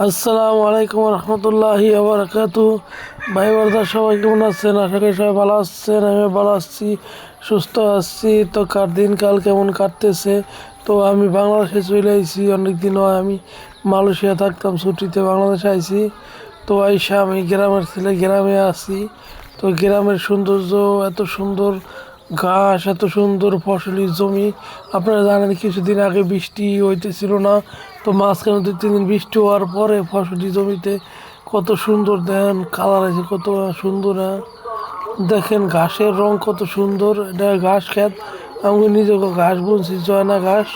আসসালামু আলাইকুম রহমতুল্লাহি আবরাকাতু ভাই বর্দার সবাই কেমন আছেন? আশা করি সবাই ভালো আসছেন আমি ভালো আসছি সুস্থ আসছি তো কার দিনকাল কেমন কাটতেছে? তো আমি বাংলাদেশে চলে আইছি অনেক দিন হয় আমি মালয়েশিয়া থাকতাম, ছুটিতে বাংলাদেশে আইছি। তো আইসা আমি গ্রামের ছেলে গ্রামে আছি। তো গ্রামের সৌন্দর্য এত সুন্দর ঘাস, এত সুন্দর ফসলি জমি আপনারা জানেন কিছুদিন আগে বৃষ্টি হইতেছিল না, তো মাঝখানে দু তিন দিন বৃষ্টি হওয়ার পরে ফসলি জমিতে কত সুন্দর দেন কালার আছে কত সুন্দর হ্যাঁ। দেখেন ঘাসের রং কত সুন্দর, এটা ঘাস খেত আমি নিজেকে ঘাস বুনছি, জয়না ঘাস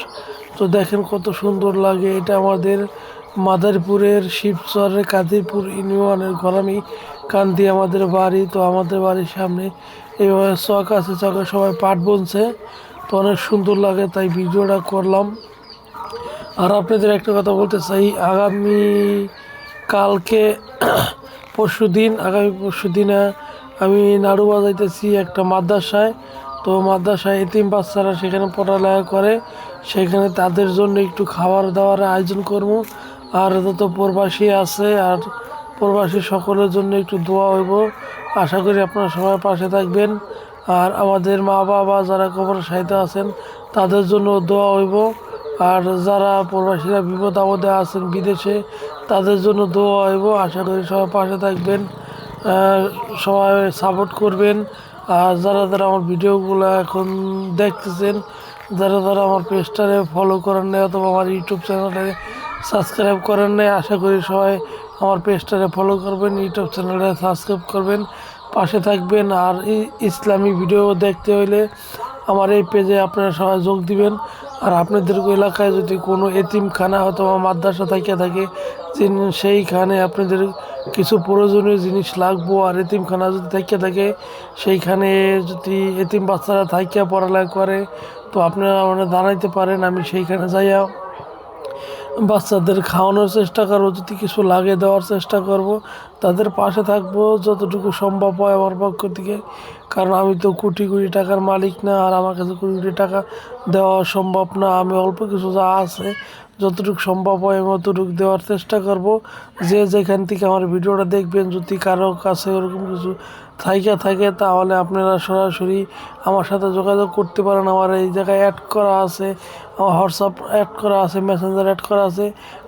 তো দেখেন কত সুন্দর লাগে, এটা আমাদের মাদারীপুরের শিবচরের কাদিরপুর ইউনিয়নের গরামি কান্দি আমাদের বাড়ি, তো আমাদের বাড়ির সামনে এইভাবে চক আছে, চকে সবাই পাট বুনছে, তো অনেক সুন্দর লাগে, তাই ভিডিওটা করলাম। আর আপনাদের একটা কথা বলতে চাই, আগামী কালকে, পরশু দিন, আগামী পরশু দিনে আমি নাড়ু বাজাইতেছি একটা মাদ্রাসায়, তো মাদ্রাসায় এতিম বাচ্চারা সেখানে পড়ালেখা করে, সেখানে তাদের জন্য একটু খাবার দাবার আয়োজন করব। আর যত প্রবাসী আছে আর প্রবাসী সকলের জন্য একটু দোয়া হইব। আশা করি আপনারা সবাই পাশে থাকবেন। আর আমাদের মা বাবা যারা কবর সাহিত্য আছেন, তাদের জন্য দোয়া হইব। আর যারা প্রবাসীরা বিপদ আপদে আছেন বিদেশে, তাদের জন্য দোয়া হইব। আশা করি সবাই পাশে থাকবেন। সবাই সাপোর্ট করবেন। আর যারা যারা আমার ভিডিওগুলো এখন দেখতেছেন যারা যারা আমার পেজটারে ফলো করেন নাই অথবা আমার ইউটিউব চ্যানেলে সাবস্ক্রাইব করেন নাই, আশা করি সবাই আমার পেজটারে ফলো করবেন ইউটিউব চ্যানেলে সাবস্ক্রাইব করবেন, পাশে থাকবেন। আর ইসলামী ভিডিও দেখতে হইলে আমার এই পেজে আপনারা সবাই যোগ দিবেন। আর আপনাদের এলাকায় যদি কোনো এতিমখানা বা মাদ্রাসা থাকে থাকে সেইখানে আপনাদের কিছু প্রয়োজনীয় জিনিস লাগবো আর এতিমখানা যদি থাকে থাকে, সেইখানে যদি এতিম বাচ্চারা থাকিয়া পড়ালেখা করে, তো আপনারা মানে দাঁড়াইতে পারেন, আমি সেইখানে যাইয়া বাচ্চাদের খাওয়ানোর চেষ্টা করব, যদি কিছু লাগে দেওয়ার চেষ্টা করব, তাদের পাশে থাকব যতটুকু সম্ভব হয় আমার পক্ষ থেকে। কারণ আমি তো কোটি কোটি টাকার মালিক না, আর আমার কাছে কোটি কোটি টাকা দেওয়া সম্ভব না, আমি অল্প কিছু যা আছে যতটুকু সম্ভব হয় আমি অতটুকু দেওয়ার চেষ্টা করব। যে যেখান থেকে আমার ভিডিওটা দেখবেন, যদি কারও কাছে ওরকম কিছু থাইকা থাকে, তাহলে আপনারা সরাসরি আমার সাথে যোগাযোগ করতে পারেন। আমার এই জায়গায় অ্যাড করা আছে, আমার হোয়াটসঅ্যাপ অ্যাড করা আছে মেসেঞ্জার অ্যাড করা আছে।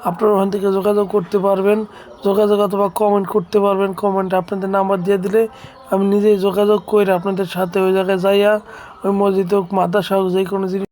আপনারা ওখান থেকে যোগাযোগ করতে পারবেন, যোগাযোগ অথবা কমেন্ট করতে পারবেন। কমেন্ট আপনাদের নাম্বার দিয়ে দিলে আমি নিজেই যোগাযোগ করে আপনাদের সাথে ওই জায়গায় যাইয়া ওই মসজিদ হোক, মাদ্রাসা হোক যে কোনো জিনিস